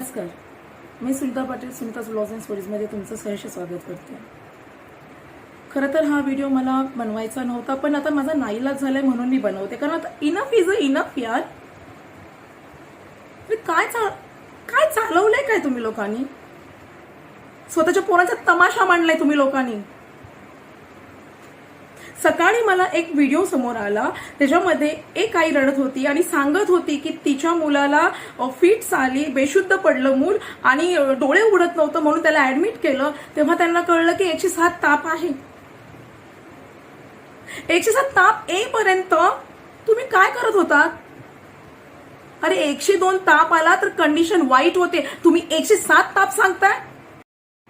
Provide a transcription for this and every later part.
नमस्कार. मी Sunita Patil Sunita's blogs and स्टोरीजमध्ये तुमचं सहर्ष स्वागत करते. खरं तर हा व्हिडिओ मला बनवायचा नव्हता पण आता माझा नाईलाज झालाय म्हणून मी बनवते. कारण आता इनफ इज अ इनफ यार. काय चा काय चालवलंय काय तुम्ही लोकांनी? स्वतःच्या पोरांचा तमाशा मांडलाय तुम्ही लोकांनी. सकाळी मला एक व्हिडिओ समोर आला. त्याच्यामध्ये एक आई रडत होती आणि सांगत होती की तिच्या मुलाला फिट्स आली बेशुद्ध पडलं मूल आणि डोळे उघडत नव्हतं म्हणून त्याला ऍडमिट केलं. तेव्हा त्यांना कळलं की एकशे सात ताप आहे. एकशे सात ताप येईपर्यंत तुम्ही काय करत होतात अरे एकशे दोन ताप आला तर कंडिशन वाईट होते. तुम्ही एकशे सात ताप सांगताय?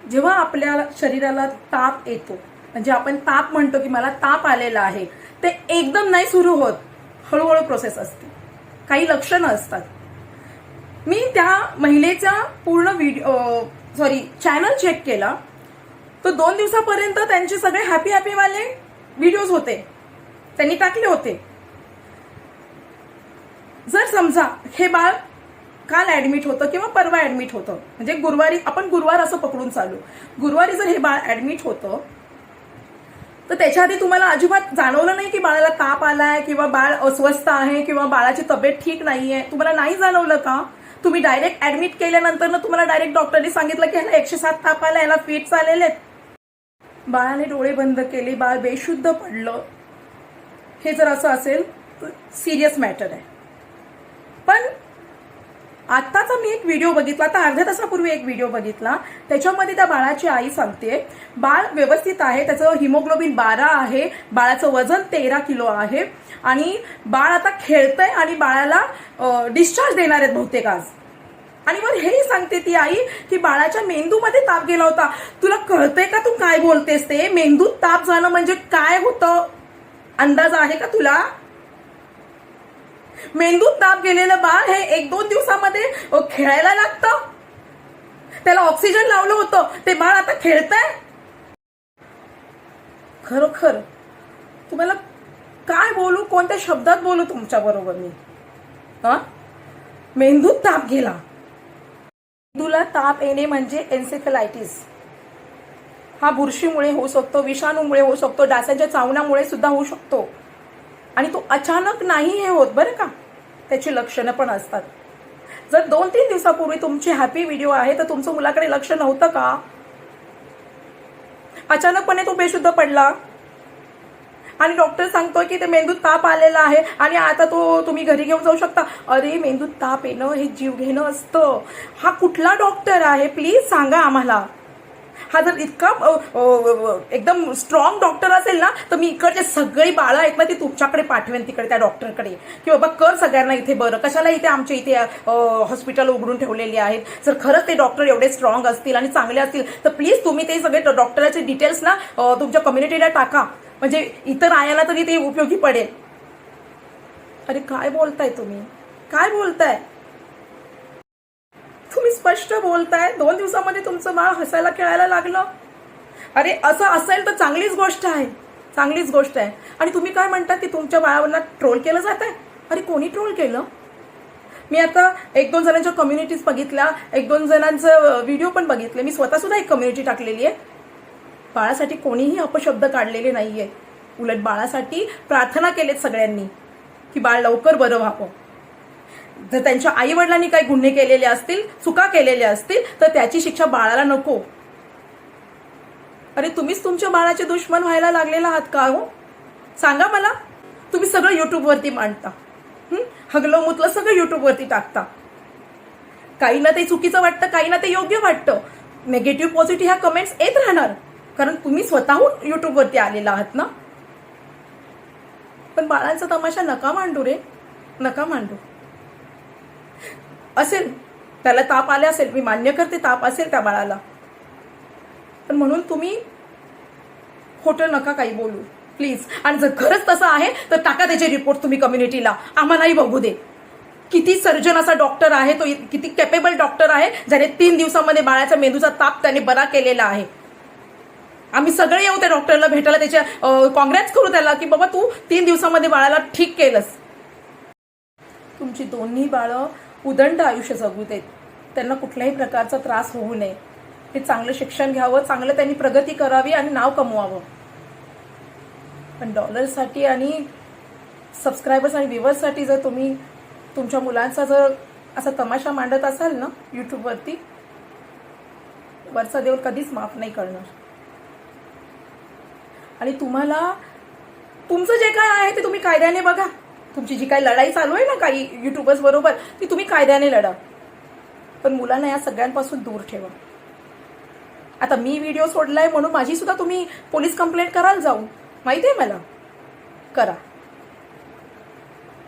जेव्हा आपल्या शरीराला ताप येतो म्हणजे आपण ताप म्हणतो की मला ताप आलेला आहे ते एकदम नाही सुरू होत. हळूहळू प्रोसेस असते. काही लक्षणं असतात. मी त्या महिलेचा पूर्ण व्हिडिओ सॉरी चॅनल चेक केला. तर दोन दिवसापर्यंत त्यांचे सगळे हॅपी हॅपीवाले व्हिडिओज होते. त्यांनी टाकले होते. जर समजा हे बाळ काल ऍडमिट होतं किंवा परवा ऍडमिट होतं म्हणजे गुरुवारी आपण गुरुवार असं पकडून चालू. गुरुवारी जर हे बाळ ऍडमिट होतं तर त्याच्या आधी तुम्हाला अजिबात जाणवलं नाही की बाळाला ताप आलाय किंवा बाळ अस्वस्थ आहे किंवा बाळाची तब्येत ठीक नाहीये. तुम्हाला नाही जाणवलं का? तुम्ही डायरेक्ट ऍडमिट केल्यानंतर ना तुम्हाला डायरेक्ट डॉक्टरने सांगितलं की ह्याला एकशे सात ताप आला याला फिट्स आलेले आहेत. बाळाने डोळे बंद केले बाळ बेशुद्ध पडलं. हे जर असं असेल तर सिरियस मॅटर आहे. पण आत्ताचा मी एक व्हिडिओ बघितला आता अर्ध्या तासापूर्वी एक व्हिडिओ बघितला. त्याच्यामध्ये त्या बाळाची आई सांगते बाळ व्यवस्थित आहे त्याचं हिमोग्लोबिन बारा आहे बाळाचं वजन तेरा किलो आहे आणि बाळ आता खेळतंय आणि बाळाला डिस्चार्ज देणार आहेत बहुतेक आज. आणि मग हेही सांगते ती आई की बाळाच्या मेंदूमध्ये ताप गेला होता. तुला कळतंय का तू काय बोलतेस ते? मेंदूत ताप जाणं म्हणजे काय होतं? अंदाज आहे का तुला? मेंदूत ताप गेलेलं बाळ हे एक दोन दिवसामध्ये खेळायला लागतं. त्याला ऑक्सिजन लावलं होतं. ते बाळ आता खेळतंय. खरोखर तुम्हाला काय बोलू कोणत्या शब्दात बोलू तुमच्या बरोबर मी? हा मेंदूत ताप गेला. मेंदूला ताप येणे म्हणजे एन्सेफलायटिस हा बुरशीमुळे होऊ शकतो विषाणूमुळे होऊ शकतो डासांच्या चावण्यामुळे सुद्धा होऊ शकतो. आणि तो अचानक नाही हे होत बरं का? त्याची लक्षणं पण असतात. जर दोन तीन दिवसापूर्वी तुमची हॅपी व्हिडिओ आहे तर तुमचं मुलाकडे लक्ष नव्हतं का? अचानकपणे तो बेशुद्ध पडला. आणि डॉक्टर सांगतोय की ते मेंदूत ताप आलेला आहे आणि आता तो तुम्ही घरी घेऊन जाऊ शकता. अरे मेंदूत ताप येणं हे जीव घेणं असतं. हा कुठला डॉक्टर आहे? प्लीज सांगा आम्हाला. हा जर इतका एकदम स्ट्रॉंग डॉक्टर असेल ना तर मी इकडचे सगळी बाळं आहेत ना ती तुमच्याकडे पाठवेन तिकडे त्या डॉक्टरकडे की बाबा कर सगळ्यांना इथे बरं. कशाला इथे आमच्या इथे हॉस्पिटल उघडून ठेवलेली आहेत? जर खरंच ते डॉक्टर एवढे स्ट्रॉंग असतील आणि चांगले असतील तर प्लीज तुम्ही ते सगळे डॉक्टराचे डिटेल्स ना तुमच्या कम्युनिटीला टाका. म्हणजे इतर आयाला तरी ते उपयोगी पडेल. अरे काय बोलताय तुम्ही? काय बोलताय? स्पष्ट बोलताय. दोन दिवसामध्ये तुमचं बाळ हसायला खेळायला लागलं. अरे असं असेल तर चांगलीच गोष्ट आहे. चांगलीच गोष्ट आहे. आणि तुम्ही काय म्हणता की तुमच्या बाळावरना ट्रोल केलं जात आहे अरे कोणी ट्रोल केलं? मी आता एक दोन जणांच्या कम्युनिटीज बघितल्या. एक दोन जणांचं व्हिडिओ पण बघितले. मी स्वतःसुद्धा एक कम्युनिटी टाकलेली आहे. बाळासाठी कोणीही अपशब्द काढलेले नाही आहे उलट बाळासाठी प्रार्थना केलेत सगळ्यांनी की बाळ लवकर बरं व्हावं. जर त्यांच्या आई वडिलांनी काही गुन्हे केलेले असतील चुका केलेल्या असतील तर त्याची शिक्षा बाळाला नको. अरे तुम्हीच तुमच्या बाळाचे दुश्मन व्हायला लागलेला आहात का हो? सांगा मला. तुम्ही सगळं युट्यूबवरती मांडता. हगलं मुतलं सगळं युट्यूबवरती टाकता. काही ना ते चुकीचं वाटतं काही ना ते योग्य वाटतं. नेगेटिव्ह पॉझिटिव्ह ह्या कमेंट्स येत राहणार. कारण तुम्ही स्वतःहून युट्यूबवरती आलेला आहात ना? पण बाळांचा तमाशा नका मांडू रे. नका मांडू. असेल. त्याला ताप आले असेल. मी मान्य करते ताप असेल त्या बाळाला. पण म्हणून तुम्ही खोटं नका काही बोलू. प्लीज आणि जर खरंच तसं आहे तर टाका त्याचे रिपोर्ट तुम्ही कम्युनिटीला आम्हालाही बघू दे. किती सर्जन असा डॉक्टर आहे तो किती कॅपेबल डॉक्टर आहे ज्याने तीन दिवसामध्ये बाळाच्या मेंदूचा ताप त्याने बरा केलेला आहे. आम्ही सगळे येऊ त्या डॉक्टरला भेटायला त्याच्या काँग्रेस करू त्याला की बाबा तू तीन दिवसामध्ये बाळाला ठीक केलंस. तुमची दोन्ही बाळं उदंड आयुष्य जगू देत त्यांना कुठल्याही प्रकारचा त्रास होऊ नये. हे चांगलं शिक्षण घ्यावं चांगलं त्यांनी प्रगती करावी आणि नाव कमवावं. पण डॉलरसाठी आणि सबस्क्रायबर्स आणि व्ह्युअर्ससाठी जर तुम्ही तुमच्या मुलांचा जर असा तमाशा मांडत असाल ना यूट्यूबवरती वरचा देव कधीच माफ नाही करणार. आणि तुम्हाला तुमचं जे काय आहे ते तुम्ही कायद्याने बघा. तुमची जी काही लढाई चालू आहे ना काही युट्यूबर्स बरोबर ती तुम्ही कायद्याने लढा. पण मुलांना या सगळ्यांपासून दूर ठेवा. आता मी व्हिडिओ सोडलाय म्हणून माझी सुद्धा तुम्ही पोलीस कंप्लेंट कराल जाऊन. माहिती आहे मला? करा.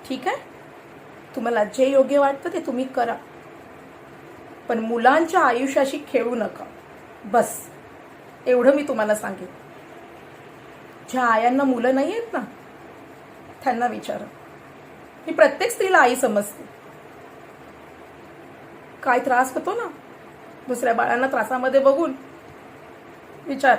ठीक आहे? तुम्हाला जे योग्य वाटतं ते तुम्ही करा. पण मुलांच्या आयुष्याशी खेळू नका. बस. एवढं मी तुम्हाला सांगेन. ज्या आयांना मुलं नाही आहेत ना त्यांना विचारा. मी प्रत्येक स्त्रीला आई समजते. काय त्रास होतो ना? दुसऱ्या बाळांना त्रासामध्ये बघून. विचार.